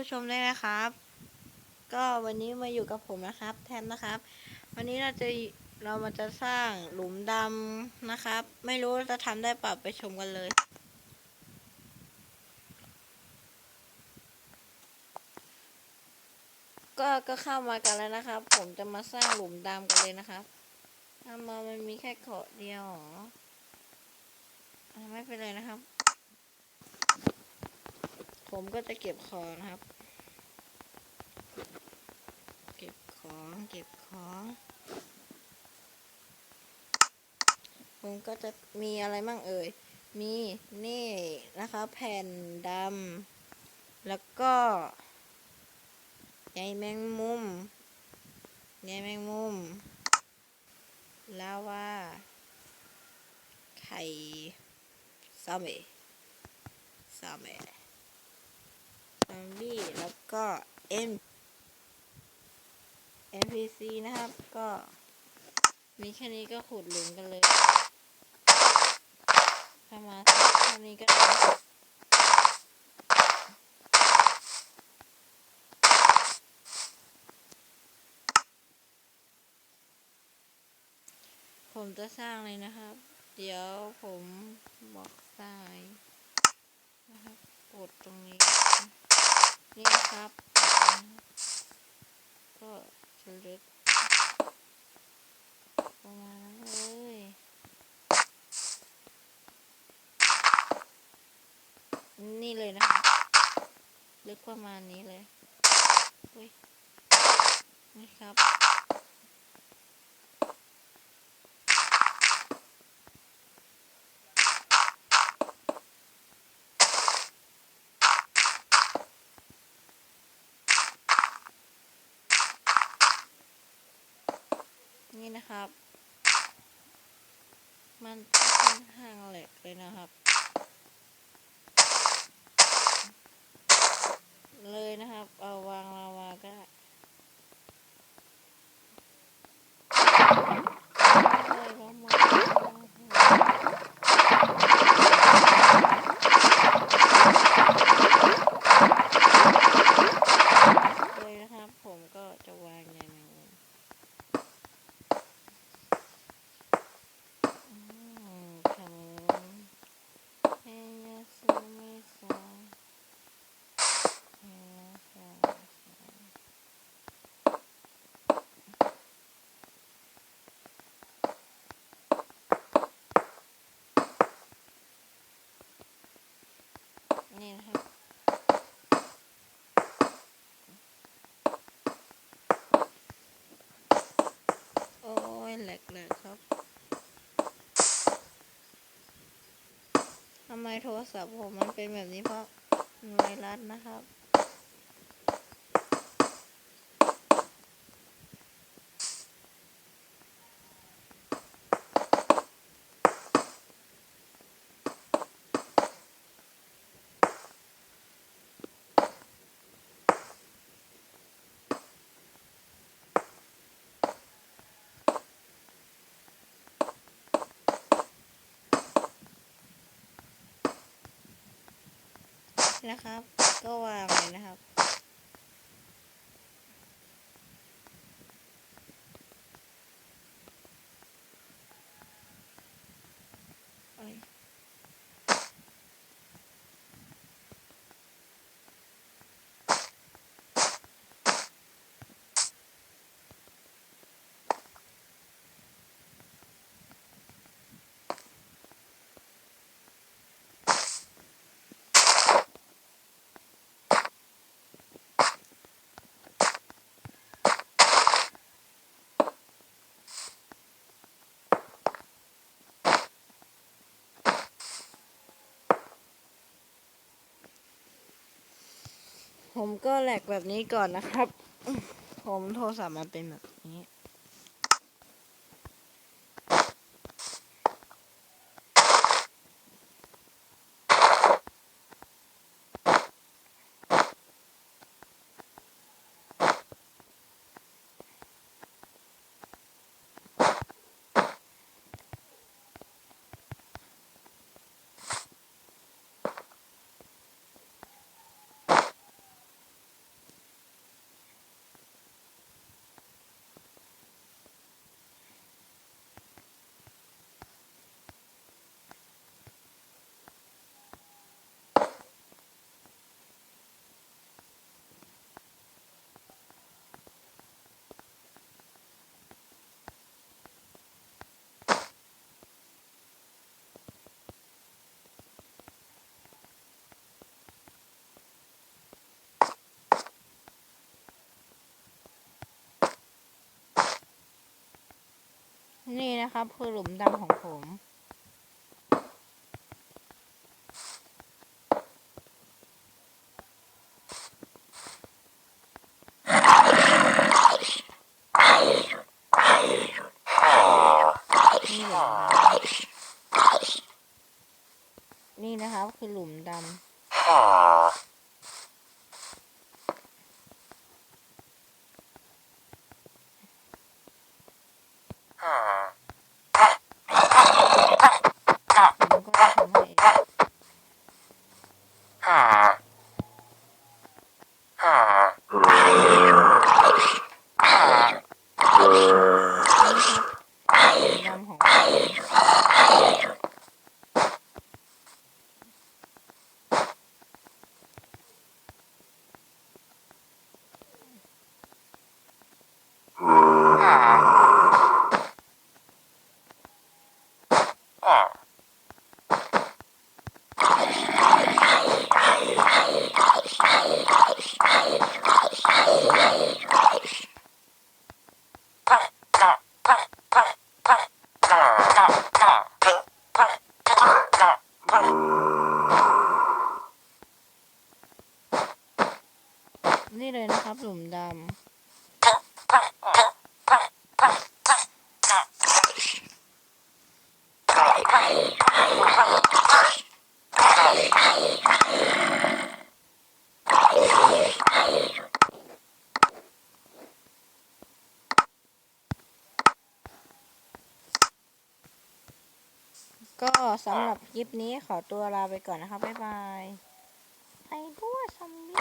ผู้ชมด้วยนะครับ ก็วันนี้มาอยู่กับผมนะครับ แทนนะครับ วันนี้เราจะเรามาจะสร้างหลุมดำนะครับ ไม่รู้จะทำได้ปล่าไปชมกันเลยก็ก็เข้ามากันแล้วนะครับ ผมจะมาสร้างหลุมดำกันเลยนะครับทำมามันมีแค่เกาะเดียวเหรอไม่เป็นไรนะครับ ผมก็จะเก็บของนะครับ เก็บของ เก็บของ ผมก็จะมีอะไรมั่งเอ่ย มีนี่นะคะแผ่นดำ แล้วก็ใยแมงมุมใยแมงมุมลาวาไข่ซาเมซาเมซอมบี้แล้ว ก็ M NPC นะครับ ก็ มีแค่นี้ก็ขุดหลุมกันเลยถ้ามาเท่านี้ก็ได้ผมจะสร้างเลยนะครับ เดี๋ยวผมบอกทรายนะครับกด ครับ ก็จะลึกประมาณนั้นเลยนี่เลยนะคะเล็กประมาณนี้เลยอุ้ยนี่ครับ นี่นะครับ มันค่อนข้างแหลกเลยนะครับ เลยนะครับ เอาวางลาวาก็ได้เลยลงมาเลยนะครับ ผมก็จะวางใยแมงมุม อืมขนมเฮียซูมิซาเฮียซา นี่นะครับโอ้ยแหลกเลยครับทำไมโทรศัพท์ผมมันเป็นแบบนี้เพราะไวรัสนะครับ นะครับ ก็วางเลยนะครับ โอ้ย ผมก็แหลกแบบนี้ก่อนนะครับ ผมโทรศัพท์มาเป็นแบบนี้ นะครับ คือหลุมดำของผม นี่นี่นะครับ คือหลุมดำ ผมก็ทำให้เองนี่ครับหลุมดำของผม นี่เลยนะครับหลุมดำ ก็สำหรับคลิปนี้ขอตัวลาไปก่อนนะครับ บ๊ายบายไปด้วซอมบี้